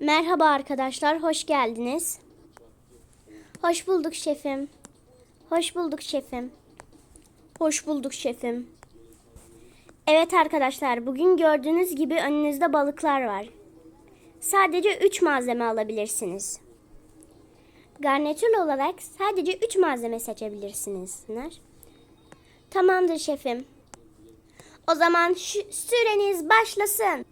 Merhaba arkadaşlar, hoş geldiniz. Hoş bulduk şefim. Hoş bulduk şefim. Hoş bulduk şefim. Evet arkadaşlar, bugün gördüğünüz gibi önünüzde balıklar var. Sadece 3 malzeme alabilirsiniz. Garnitür olarak sadece 3 malzeme seçebilirsiniz. Tamamdır şefim. O zaman süreniz başlasın.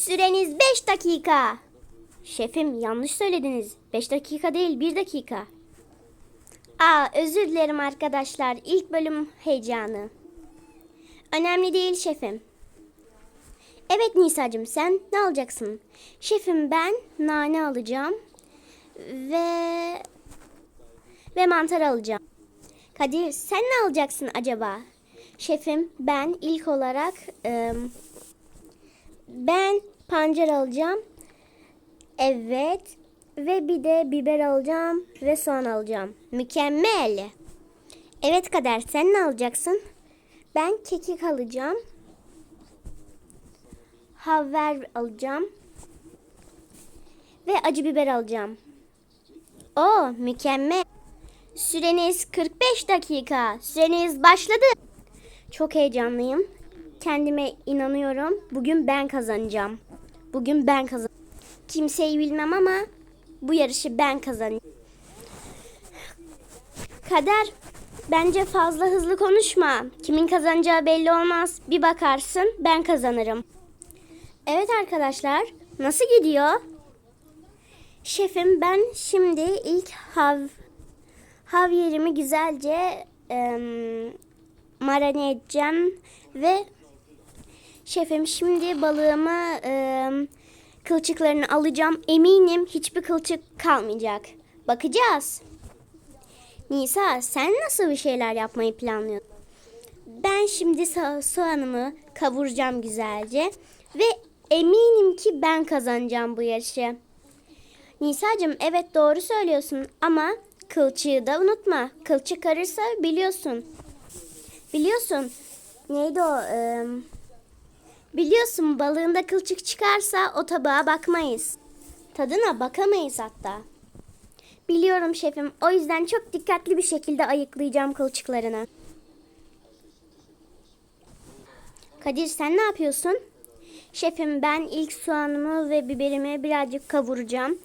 Süreniz 5 dakika. Şefim yanlış söylediniz. 5 dakika değil 1 dakika. Aa özür dilerim arkadaşlar. İlk bölüm heyecanı. Önemli değil şefim. Evet Nisa'cığım sen ne alacaksın? Şefim ben nane alacağım. Ve ve mantar alacağım. Kadir sen ne alacaksın acaba? Şefim ben ilk olarak ım, ben pancar alacağım. Evet. Ve bir de biber alacağım ve soğan alacağım. Mükemmel. Evet Kader sen ne alacaksın? Ben kekik alacağım. Haver alacağım. Ve acı biber alacağım. Oo mükemmel. Süreniz 45 dakika. Süreniz başladı. Çok heyecanlıyım. Kendime inanıyorum. Bugün ben kazanacağım. Bugün ben kazan. Kimseyi bilmem ama bu yarışı ben kazanacağım. Kader, bence fazla hızlı konuşma. Kimin kazanacağı belli olmaz. Bir bakarsın ben kazanırım. Evet arkadaşlar, nasıl gidiyor? Şefim ben şimdi ilk hav havyerimi güzelce em, marine edeceğim ve şefim şimdi balığımı em, kılçıklarını alacağım. Eminim hiçbir kılçık kalmayacak. Bakacağız. Nisa sen nasıl bir şeyler yapmayı planlıyorsun? Ben şimdi so- soğanımı kavuracağım güzelce ve eminim ki ben kazanacağım bu yarışı. Nisa'cığım evet doğru söylüyorsun ama kılçığı da unutma. Kılçık karırsa biliyorsun. Biliyorsun. Neydi o? Ee, biliyorsun balığında kılçık çıkarsa o tabağa bakmayız. Tadına bakamayız hatta. Biliyorum şefim. O yüzden çok dikkatli bir şekilde ayıklayacağım kılçıklarını. Kadir sen ne yapıyorsun? Şefim ben ilk soğanımı ve biberimi birazcık kavuracağım.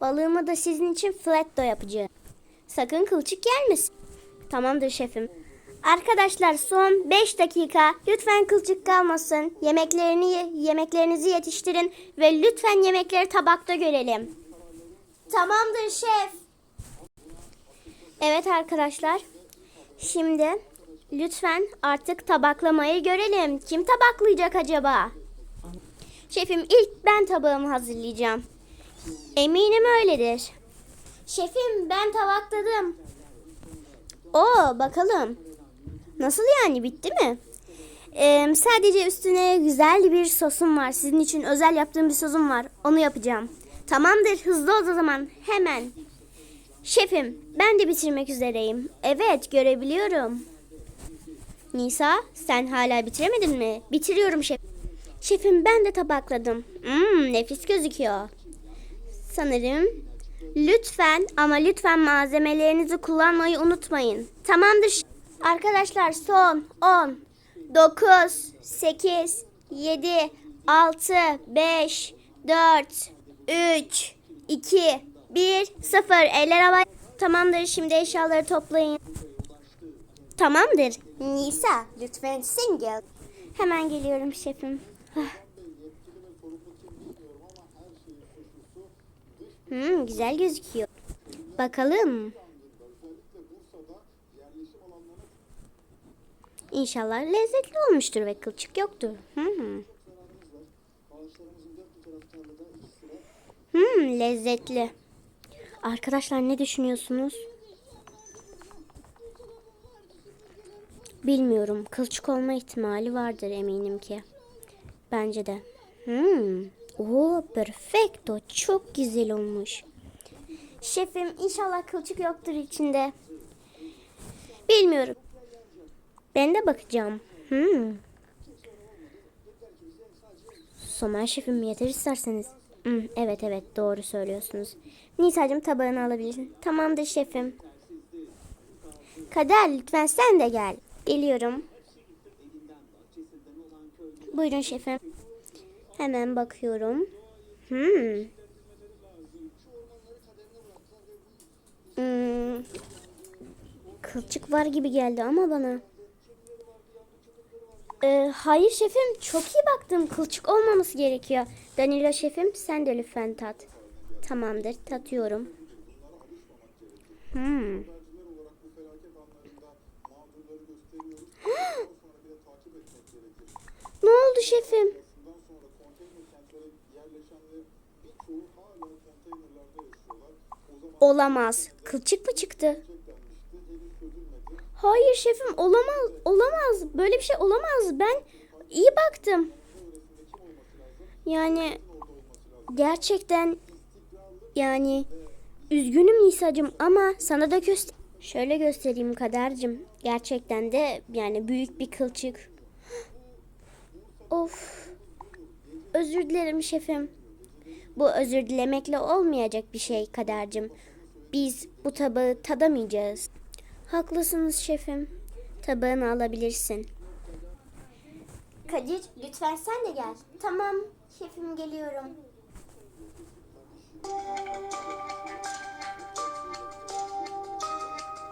Balığımı da sizin için flatto yapacağım. Sakın kılçık gelmesin. Tamamdır şefim. Arkadaşlar son 5 dakika. Lütfen kılçık kalmasın. Yemeklerini yemeklerinizi yetiştirin ve lütfen yemekleri tabakta görelim. Tamamdır şef. Evet arkadaşlar. Şimdi lütfen artık tabaklamayı görelim. Kim tabaklayacak acaba? Şefim ilk ben tabağımı hazırlayacağım. Eminim öyledir. Şefim ben tabakladım. Oo bakalım. Nasıl yani bitti mi? Ee, sadece üstüne güzel bir sosum var. Sizin için özel yaptığım bir sosum var. Onu yapacağım. Tamamdır hızlı ol o zaman. Hemen. Şefim ben de bitirmek üzereyim. Evet görebiliyorum. Nisa sen hala bitiremedin mi? Bitiriyorum şef. Şefim ben de tabakladım. Hmm, nefis gözüküyor. Sanırım. Lütfen ama lütfen malzemelerinizi kullanmayı unutmayın. Tamamdır. Arkadaşlar son 10, 9, 8, 7, 6, 5, 4, 3, 2, 1, 0. Eller havaya. Tamamdır şimdi eşyaları toplayın. Tamamdır. Nisa lütfen single. Hemen geliyorum şefim. Ah. Hmm, güzel gözüküyor. Bakalım. İnşallah lezzetli olmuştur ve kılçık yoktur. Hmm. Hmm, lezzetli. Arkadaşlar ne düşünüyorsunuz? Bilmiyorum. Kılçık olma ihtimali vardır eminim ki. Bence de. Hmm. Oo, perfecto. Çok güzel olmuş. Şefim inşallah kılçık yoktur içinde. Bilmiyorum. Ben de bakacağım. Hmm. Somer şefim yeter isterseniz. Hı, evet evet doğru söylüyorsunuz. Nisa'cığım tabağını alabilirsin. Tamamdır şefim. Kader lütfen sen de gel. Geliyorum. Buyurun şefim. Hemen bakıyorum. Hmm. Hmm. Kılçık var gibi geldi ama bana. Ee, hayır şefim çok iyi baktım. Kılçık olmaması gerekiyor. Danilo şefim sen de lütfen tat. Tamamdır tatıyorum. Hmm. ne oldu şefim? Olamaz. Kılçık mı çıktı? Hayır şefim olamaz. Olamaz. Böyle bir şey olamaz. Ben iyi baktım. Yani gerçekten yani üzgünüm Nisa'cığım ama sana da göster şöyle göstereyim kadarcığım. Gerçekten de yani büyük bir kılçık. Of. Özür dilerim şefim. Bu özür dilemekle olmayacak bir şey kadercim. Biz bu tabağı tadamayacağız. Haklısınız şefim. Tabağını alabilirsin. Kadir lütfen sen de gel. Tamam şefim geliyorum.